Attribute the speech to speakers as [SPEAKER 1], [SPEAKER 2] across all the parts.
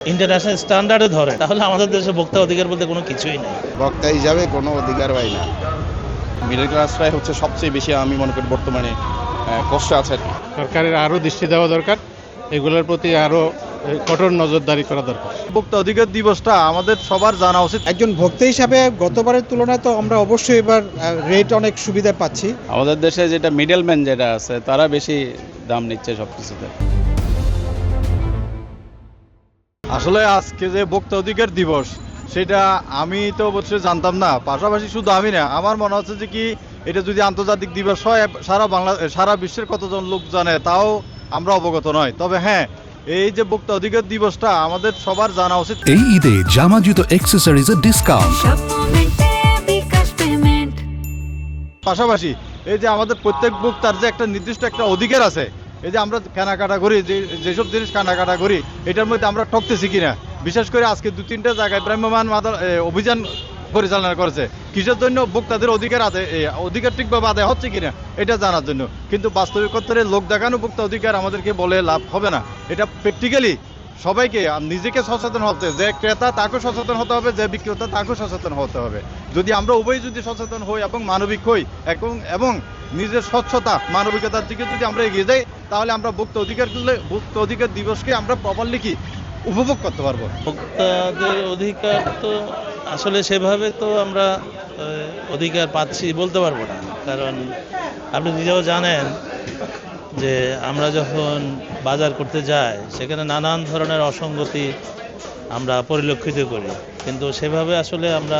[SPEAKER 1] International স্ট্যান্ডার্ডে ধরে তাহলে আমাদের দেশে ভোক্তা অধিকার বলতে কোনো কিছুই নেই।
[SPEAKER 2] বক্তা হিসাবে কোনো অধিকার পাই না।
[SPEAKER 3] মিডল ক্লাসরাই হচ্ছে সবচেয়ে বেশি আমি মনে করি বর্তমানে কষ্ট আছে। আর কি
[SPEAKER 4] সরকারের আরও দৃষ্টি দেওয়া দরকার এগুলোর প্রতি আরও কঠোর নজরদারি করা দরকার।
[SPEAKER 5] ভোক্তা অধিকার দিবসটা আমাদের সবার জানা উচিত।
[SPEAKER 6] একজন ভোক্তা হিসাবে গতবারের তুলনায় তো আমরা অবশ্যই এবার রেট অনেক সুবিধা পাচ্ছি।
[SPEAKER 7] আমাদের দেশে যেটা মিডলম্যান যেটা আছে তারা বেশি দাম নিচ্ছে সব কিছুতে
[SPEAKER 5] আসলে আজকে যে ভোক্তা অধিকার দিবস সেটা আমি তো অবশ্যই জানতাম না। পাশাপাশি শুধু আমি না আমার মনে হচ্ছে যে কি এটা যদি আন্তর্জাতিক দিবস হয় সারা বাংলা সারা বিশ্বের কতজন লোক জানে তাও আমরা অবগত নয় তবে হ্যাঁ এই যে ভোক্তা অধিকার দিবসটা আমাদের সবার জানা উচিত।
[SPEAKER 8] এই ঈদে জামা জুতো অ্যাক্সেসরিজের ডিসকাউন্ট
[SPEAKER 5] পাশাপাশি এই যে আমাদের প্রত্যেক ভোক্তার যে একটা নির্দিষ্ট একটা অধিকার আছে এই যে আমরা কেনাকাটা করি, যে, যেসব জিনিস কেনাকাটা করি, এটার মধ্যে আমরা ঠকতেছি কিনা? বিশেষ করে আজকে দু, তিনটা জায়গায় ভ্রাম্যমান অভিযান পরিচালনা করেছে। কিসের জন্য ভোক্তাদের অধিকার আছে অধিকার ঠিকভাবে আদায় হচ্ছে কিনা, এটা জানার জন্য। কিন্তু বাস্তবিকতরে লোক দেখানো ভোক্তা অধিকার আমাদেরকে বলে লাভ হবে না। এটা প্র্যাকটিক্যালি সবাইকে নিজেকে সচেতন হতে যে ক্রেতা তাকেও সচেতন হতে হবে, যে বিক্রেতা তাকেও সচেতন হতে হবে। যদি আমরা উভয় যদি সচেতন হই এবং মানবিক হই, এবং এবং নিজের স্বচ্ছতা, মানবিকতার দিকে যদি আমরা এগিয়ে যাই, তাহলে আমরা ভোক্তা অধিকার ভোক্তা অধিকার দিবসকে আমরা প্রপারলি কি উপভোগ করতে পারব।
[SPEAKER 1] ভোক্তাদের অধিকার তো আসলে সেভাবে তো আমরা অধিকার পাচ্ছি বলতে পারব না। কারণ আপনি নিজেও জানেন যে আমরা যখন বাজার করতে যাই, সেখানে নানান ধরনের অসঙ্গতি আমরা পরিলক্ষিত করি। কিন্তু সেভাবে আসলে আমরা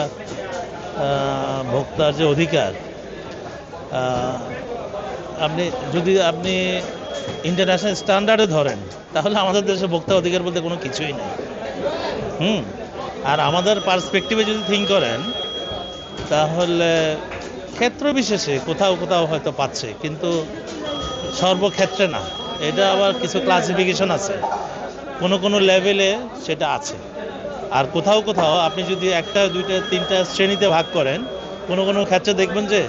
[SPEAKER 1] ভোক্তার যে অধিকার আপনি যদি আপনি ইন্টারন্যাশনাল স্ট্যান্ডার্ডে ধরেন, তাহলে আমাদের দেশে ভোক্তা অধিকার বলতে কোনো কিছুই নেই। হুম? আর আমাদের পার্সপেক্টিভে যদি থিঙ্ক করেন, তাহলে ক্ষেত্র বিশেষে কোথাও কোথাও হয়তো পাচ্ছে। কিন্তু সর্বক্ষেত্রে না। এটা আবার কিছু ক্লাসিফিকেশন আছে। কোনো কোনো লেভেলে সেটা আছে। আর কোথাও কোথাও আপনি যদি একটা, দুইটা, তিনটা শ্রেণীতে ভাগ করেন, কোনো কোনো ক্ষেত্রে দেখবেন যে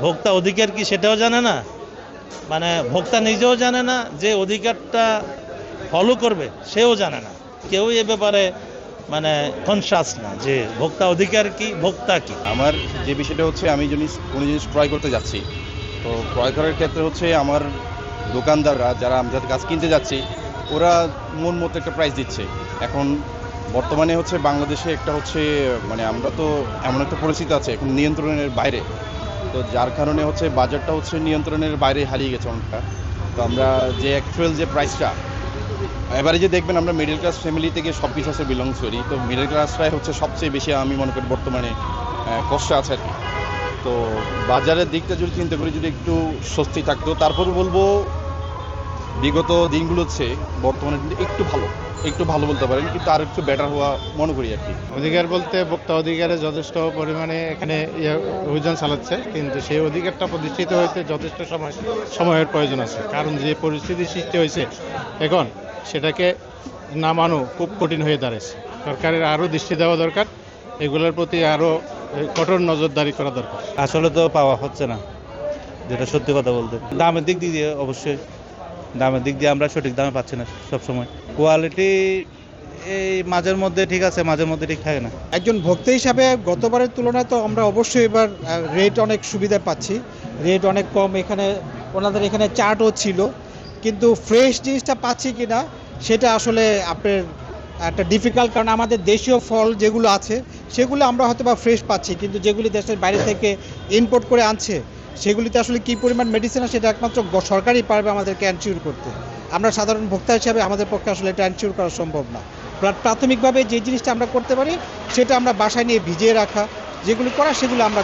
[SPEAKER 1] ভোক্তা অধিকার কি সেটাও জানে না? মানে ভোক্তা নিজেও জানে না যে অধিকারটা ফলো করবে, সেও জানে না। কেউ এ ব্যাপারে মানে কনসাস না যে ভোক্তা অধিকার কি, ভোক্তা কি?
[SPEAKER 3] আমার যে বিষয়টা হচ্ছে আমি জিনিস কোনো জিনিস ক্রয় করতে যাচ্ছি তো ক্রয় করার ক্ষেত্রে হচ্ছে আমার দোকানদাররা, যারা আমি যাদের কাজ কিনতে যাচ্ছি, ওরা মন মতো একটা প্রাইস দিচ্ছে। এখন বর্তমানে হচ্ছে বাংলাদেশে একটা হচ্ছে মানে আমরা তো এমন একটা পরিস্থিতি আছে, এখন নিয়ন্ত্রণের বাইরে। তো যার কারণে হচ্ছে বাজারটা হচ্ছে নিয়ন্ত্রণের বাইরে হারিয়ে গেছে অনেকটা। তো আমরা যে অ্যাকচুয়াল যে প্রাইসটা এবারে যে দেখবেন আমরা মিডল ক্লাস ফ্যামিলি থেকে সব কিছু আছে বিলংস করি। তো মিডল ক্লাসটাই হচ্ছে সবচেয়ে বেশি আমি মনে করি বর্তমানে কষ্ট আছে আর কি। তো বাজারের দিকটা যদি চিন্তা করি, যদি একটু স্বস্তি থাকতো, তারপর বলব বিগত দিনগুলো হচ্ছে বর্তমানে একটু ভালো একটু ভালো বলতে পারেন, কিন্তু আর একটু বেটার হওয়া মনে করি আর কি।
[SPEAKER 4] অধিকার বলতে ভোক্তা অধিকারে যথেষ্ট পরিমাণে এখানে ইয়ে অভিযান চালাচ্ছে, কিন্তু সেই অধিকারটা প্রতিষ্ঠিত হয়েছে যথেষ্ট সময়, সময়ের প্রয়োজন আছে। কারণ যে পরিস্থিতি সৃষ্টি হয়েছে, এখন সেটাকে নামানো খুব কঠিন হয়ে দাঁড়াচ্ছে সরকারের আরও দৃষ্টি দেওয়া দরকার, এগুলোর প্রতি আরও কঠোর নজরদারি করা দরকার।
[SPEAKER 7] আসলে তো পাওয়া হচ্ছে না যেটা সত্যি কথা বলতে। দামের দিক দিয়ে অবশ্যই দামের দিক দিয়ে আমরা সঠিক দামে পাচ্ছি না সবসময়। কোয়ালিটি এই মাঝের মধ্যে ঠিক আছে মাঝের মধ্যে ঠিক থাকে না।
[SPEAKER 6] একজন ভোক্তা হিসাবে গতবারের তুলনায় তো আমরা অবশ্যই এবার রেট অনেক সুবিধা পাচ্ছি। রেট অনেক কম এখানে ওনাদের এখানে চার্টও ছিল। কিন্তু ফ্রেশ জিনিসটা পাচ্ছি কি না সেটা আসলে আপনার একটা ডিফিকাল্ট কারণ আমাদের দেশীয় ফল যেগুলো আছে সেগুলো আমরা হয়তো বা ফ্রেশ পাচ্ছি, কিন্তু যেগুলি দেশের বাইরে থেকে ইম্পোর্ট করে আনছে, সেগুলিতে আসলে কী পরিমাণ মেডিসিন আছে সেটা একমাত্র সরকারই পারবে আমাদেরকে অ্যানসিওর করতে। আমরা সাধারণ ভোক্তা হিসাবে আমাদের পক্ষে আসলে এটা অ্যানসিওর করা সম্ভব না। প্রা- প্রাথমিকভাবে যে জিনিসটা আমরা করতে পারি, সেটা আমরা বাসায় নিয়ে ভিজিয়ে রাখা, যেগুলি করা সেগুলো আমরা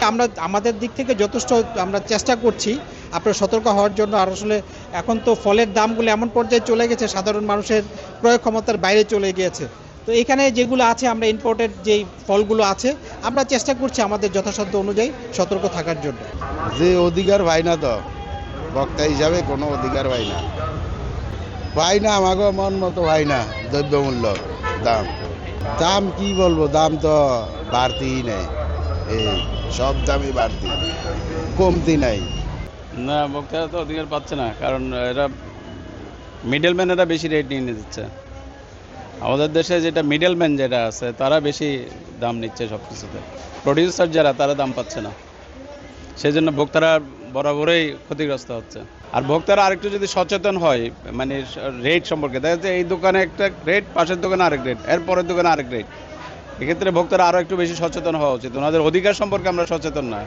[SPEAKER 6] আমরা আমাদের দিক থেকে যথেষ্ট আমরা চেষ্টা করছি, আপনার সতর্ক হওয়ার জন্য। আর আসলে এখন তো ফলের দামগুলো এমন পর্যায়ে চলে গেছে, সাধারণ মানুষের ক্রয় ক্ষমতার বাইরে চলে গিয়েছে। তো এখানে যেগুলো আছে আমরা ইম্পোর্টেড যেই ফলগুলো আছে আমরা চেষ্টা করছি আমাদের যথাসাধ্য অনুযায়ী সতর্ক থাকার জন্য।
[SPEAKER 2] যে অধিকার পাই না তো বক্তা হিসাবে কোনো অধিকার পাই না। পাই না আমাকে মন মতো ভাই না দ্রব্যমূল্য দাম। দাম কি বলব? দাম তো বাড়তিই নেই। এই সব দামই বাড়তি কমতি নাই।
[SPEAKER 7] না বক্তারা তো অধিকার পাচ্ছে না কারণ এরা মিডলম্যানেরা বেশি রেট নিয়ে নিয়ে দিচ্ছে
[SPEAKER 9] আমাদের দেশে যেটা মিডলম্যান যেটা আছে, তারা বেশি দাম নিচ্ছে সব কিছুতে প্রডিউসার যারা, তারা দাম পাচ্ছে না। সেই জন্য ভোক্তারা বরাবরই ক্ষতিগ্রস্ত হচ্ছে। আর ভোক্তারা আরেকটু যদি সচেতন হয় মানে রেট সম্পর্কে, দেখা যাচ্ছে এই দোকানে একটা রেট পাশের দোকানে আরেক রেট এর পরের দোকানে আরেক রেট এক্ষেত্রে ভোক্তারা আরও একটু বেশি সচেতন হওয়া উচিত। ওনাদের অধিকার সম্পর্কে আমরা সচেতন না।